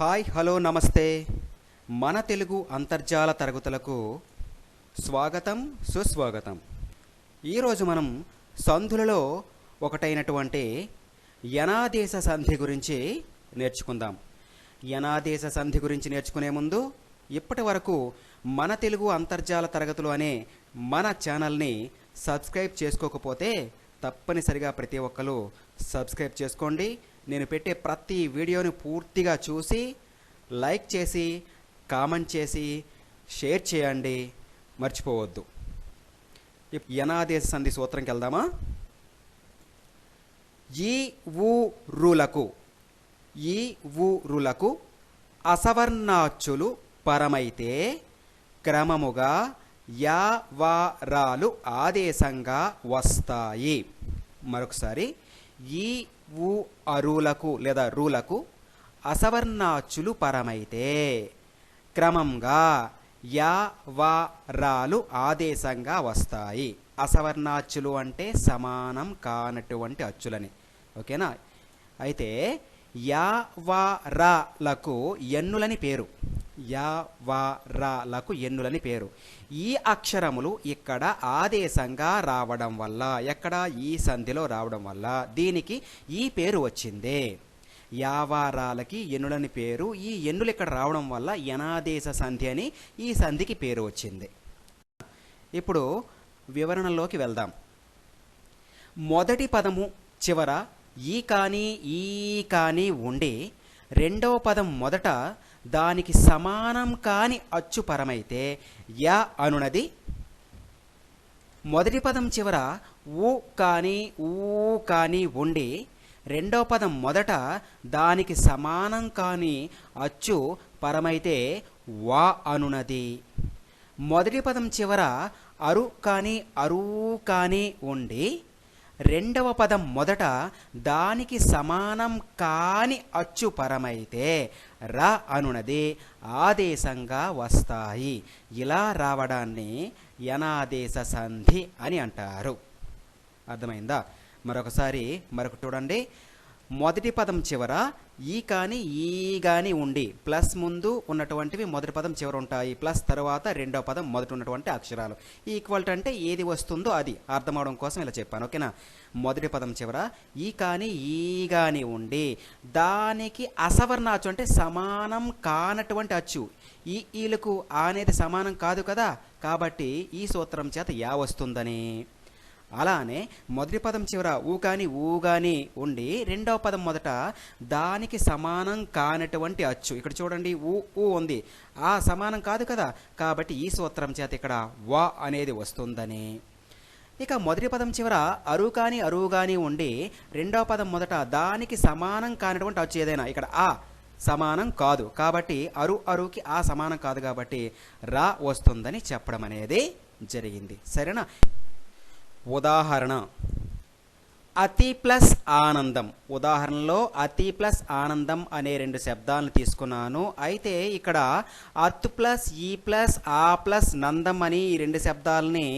Hi hello నమస్తే. మన తెలుగు అంతర్జాల తరగతులకు స్వాగతం సుస్వాగతం. ఈరోజు మనం సంధులలో ఒకటైనటువంటి యనాదేశ సంధి గురించి నేర్చుకుందాం. యనాదేశ సంధి గురించి నేర్చుకునే ముందు ఇప్పటి వరకు మన తెలుగు అంతర్జాల తరగతులు అనే మన ఛానల్ని సబ్స్క్రైబ్ చేసుకోకపోతే తప్పనిసరిగా ప్రతి ఒక్కరు సబ్స్క్రైబ్ చేసుకోండి. నేను పెట్టే ప్రతి వీడియోని పూర్తిగా చూసి లైక్ చేసి కామెంట్ చేసి షేర్ చేయండి. మర్చిపోవద్దు. యనాదేశ సంధి సూత్రంకి వెళ్దామా? ఈ ఊ రులకు ఈ ఊ రులకు పరమైతే క్రమముగా యావారాలు ఆదేశంగా వస్తాయి. మరొకసారి. ఈ ఊ అరులకు లేదా రూలకు అసవర్ణాచులు పరమైతే. క్రమంగా యా వా రాలు ఆదేశంగా వస్తాయి. అసవర్ణాచులు అంటే సమానం కానటువంటి అచ్చులని. ఓకేనా? అయితే యా వా రాలకు ఎన్నులని పేరు? యా వా రాలకు ఎన్నులని పేరు. ఈ అక్షరములు ఇక్కడ ఆదేశంగా రావడం వల్ల ఎక్కడ? ఈ సంధిలో రావడం వల్ల దీనికి ఈ పేరు వచ్చిందే. యావారాలకి ఎన్నులని పేరు ఈ ఎన్నులు ఇక్కడ రావడం వల్ల యనాదేశ సంధి అని ఈ సంధికి పేరు వచ్చింది. ఇప్పుడు వివరణలోకి వెళ్దాం. మొదటి పదము చివర ఈ కానీ ఈ కానీ ఉండి రెండవ పదం మొదట దానికి సమానం కాని అచ్చు పరమైతే య అనునది మొదటి పదం చివర ఊ కానీ ఊ కానీ ఉండి రెండవ పదం మొదట దానికి సమానం కాని అచ్చు పరమైతే వా అనునది. మొదటి పదం చివర అరు కానీ అరు కానీ ఉండి రెండవ పదం మొదట దానికి సమానం కాని అచ్చు పరమైతే ర అనునది ఆదేశంగా వస్తాయి. ఇలా రావడాన్ని యనాదేశ సంధి అని అంటారు. అర్థమైందా? మరొకసారి మరొకటి చూడండి. మొదటి పదం చివర ఈ కానీ ఈ కానీ ఉండి ప్లస్ ముందు ఉన్నటువంటివి మొదటి పదం చివర ఉంటాయి ప్లస్ తర్వాత రెండో పదం మొదటి ఉన్నటువంటి అక్షరాలు. ఈక్వల్ అంటే ఏది వస్తుందో అది. అర్థం అవడం కోసం ఇలా చెప్పాను ఓకేనా? మొదటి పదం చివర ఈ కానీ ఈ కానీ ఉండి దానికి అసవర్ణాచ్చు అంటే సమానం కానటువంటి అచ్చు. ఈ ఈలకు ఆ అనేది సమానం కాదు కదా? కాబట్టి ఈ సూత్రం చేత యా వస్తుందని. అలానే మొదటి పదం చివర ఊ కానీ ఊ కానీ ఉండి రెండవ పదం మొదట దానికి సమానం కానటువంటి అచ్చు. ఇక్కడ చూడండి ఊ ఊ ఉంది. ఆ సమానం కాదు కదా? కాబట్టి ఈ సూత్రం చేత ఇక్కడ వా అనేది వస్తుందని. ఇక మొదటి పదం చివర అరువు కానీ అరువు కానీ ఉండి రెండవ పదం మొదట దానికి సమానం కానటువంటి అచ్చు ఏదైనా. ఇక్కడ ఆ సమానం కాదు. కాబట్టి అరు అరువుకి ఆ సమానం కాదు కాబట్టి రా వస్తుందని చెప్పడం అనేది జరిగింది. సరేనా? ఉదాహరణ. అతి ప్లస్ ఆనందం. ఉదాహరణలో అతి ప్లస్ ఆనందం అనే రెండు శబ్దాలను తీసుకున్నాను. అయితే ఇక్కడ అత్ ప్లస్ ఈ ప్లస్ ఆ ప్లస్ నందం అని ఈ రెండు శబ్దాలని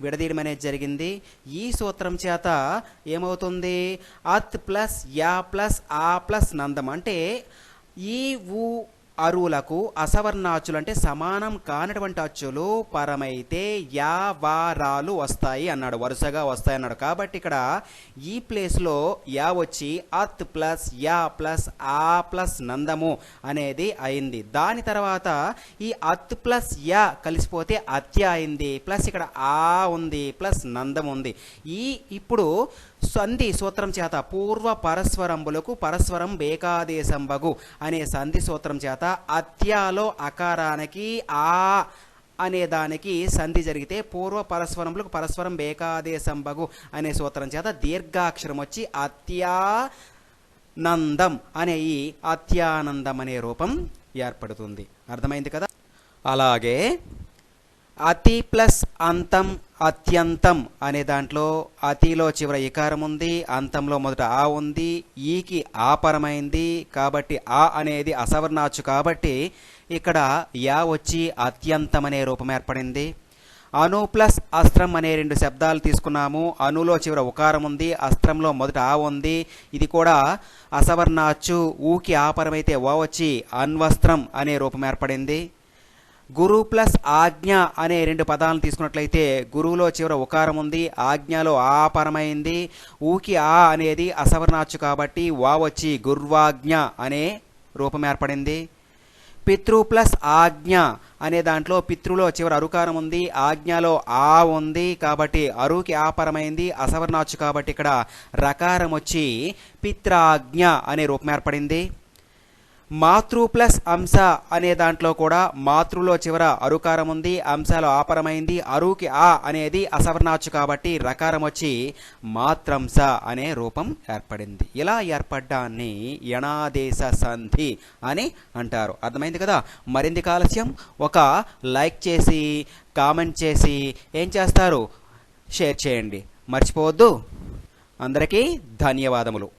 విడదీయడం అనేది జరిగింది. ఈ సూత్రం చేత ఏమవుతుంది? అత్ ప్లస్ యా ప్లస్ ఆ ప్లస్ నందం. అంటే ఈ ఊ అరువులకు అసవర్ణాచులు అంటే సమానం కానటువంటి అచ్చులు పరమైతే యా వారాలు వస్తాయి అన్నాడు. వరుసగా వస్తాయి అన్నాడు. కాబట్టి ఇక్కడ ఈ ప్లేస్లో యా వచ్చి అత్ ప్లస్ యా ప్లస్ ఆ ప్లస్ నందము అనేది అయింది. దాని తర్వాత ఈ అత్ ప్లస్ యా కలిసిపోతే అత్య అయింది. ప్లస్ ఇక్కడ ఆ ఉంది ప్లస్ నందం ఉంది. ఈ ఇప్పుడు సంధి సూత్రం చేత పూర్వ పరస్వరంబులకు పరస్వరం బేకాదేశంబగు అనే సంధి సూత్రం చేత అత్యాలో అకారానికి ఆ అనే దానికి సంధి జరిగితే పూర్వ పరస్వరములకు బేకాదేశం బేకాదేశంబగు అనే సూత్రం చేత దీర్ఘాక్షరం వచ్చి అత్యానందం అనే ఈ అత్యానందం అనే రూపం ఏర్పడుతుంది. అర్థమైంది కదా? అలాగే అతి ప్లస్ అంతం అత్యంతం అనే దాంట్లో అతిలో చివర ఇకారం ఉంది అంతంలో మొదట ఆ ఉంది ఈకి ఆపరమైంది కాబట్టి ఆ అనేది అసవర్ణాచు కాబట్టి ఇక్కడ యా వచ్చి అత్యంతం అనే రూపం ఏర్పడింది. అను ప్లస్ అస్త్రం అనే రెండు శబ్దాలు తీసుకున్నాము. అనులో చివర ఉకారం ఉంది అస్త్రంలో మొదట ఆ ఉంది. ఇది కూడా అసవర్ణాచు ఊకి ఆపరమైతే ఓ వచ్చి అన్వస్త్రం అనే రూపం ఏర్పడింది. గురు ప్లస్ ఆజ్ఞ అనే రెండు పదాలను తీసుకున్నట్లయితే గురువులో చివర ఉకారం ఉంది ఆజ్ఞలో ఆ పరమైంది ఊకి ఆ అనేది అసవర్ణాచ్చు కాబట్టి వా వచ్చి గుర్వాజ్ఞ అనే రూపం ఏర్పడింది. పితృ ప్లస్ ఆజ్ఞ అనే దాంట్లో పితృలో చివరి అరుకారం ఉంది ఆజ్ఞలో ఆ ఉంది కాబట్టి అరుకి ఆపరమైంది అసవర్ణాచ్చు కాబట్టి ఇక్కడ రకారం వచ్చి పిత్రాజ్ఞ అనే రూపం ఏర్పడింది. మాతృ ప్లస్ అంశ అనే దాంట్లో కూడా మాతృలో చివర అరుకారం ఉంది అంశాలో ఆపరమైంది అరుకి ఆ అనేది అసవర్ణాచు కాబట్టి రకారం వచ్చి మాత్రంశ అనే రూపం ఏర్పడింది. ఇలా ఏర్పడ్డాన్ని యణాదేశ సంధి అని అంటారు. అర్థమైంది కదా? మరింది కాలస్యం. ఒక లైక్ చేసి కామెంట్ చేసి ఏం చేస్తారు? షేర్ చేయండి. మర్చిపోవద్దు. అందరికీ ధన్యవాదములు.